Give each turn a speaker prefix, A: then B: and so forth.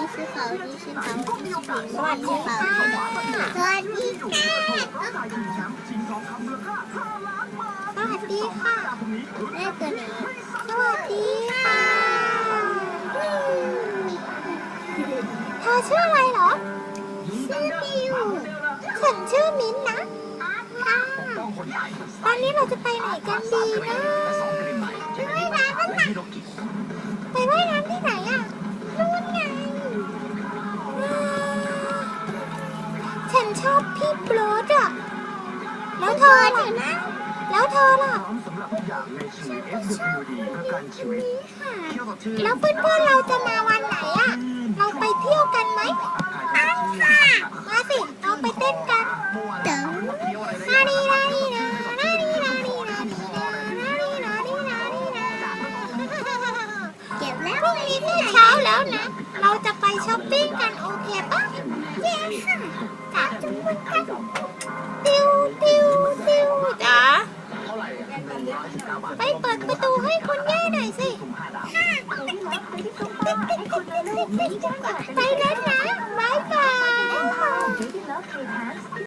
A: นี่ชื่อเขานี่ชื่อเขาสวัสดีค่ะสวัสดีค่ะสวัสดีค่ะแม่ตัวนี้สวัสดีค่ะเธอชื่ออะไรเหรอ ชื่อบิวฉันชื่อมิ้นนะค่ะตอนนี้เราจะไปไหนกันดีนะ ชอบพี่โปรดอะแล้วเธอล่ะนะ แล้วเธอล่ะ
B: สำหรับทุกอย่างในชีวิต SWD ประกันชีวิต
A: ค่ะ
B: เที่ยวต่อชื่อ
A: แล้วเพื่อนๆเราจะมาวันไหนอะเราไปเที่ยวกันไหมอันค่ะมาสิ เราไปเต้นกันเต๋อนาดีนาดีนานาดีนาดีนาดีนานาดีนาดีนาดีนาเก็บแล้วพรุ่งนี้ก็เช้าแล้วนะ ติวติวติวจ้าไปเปิดประตูให้คุณย่าหน่อยสิไปแล้วนะบายบาย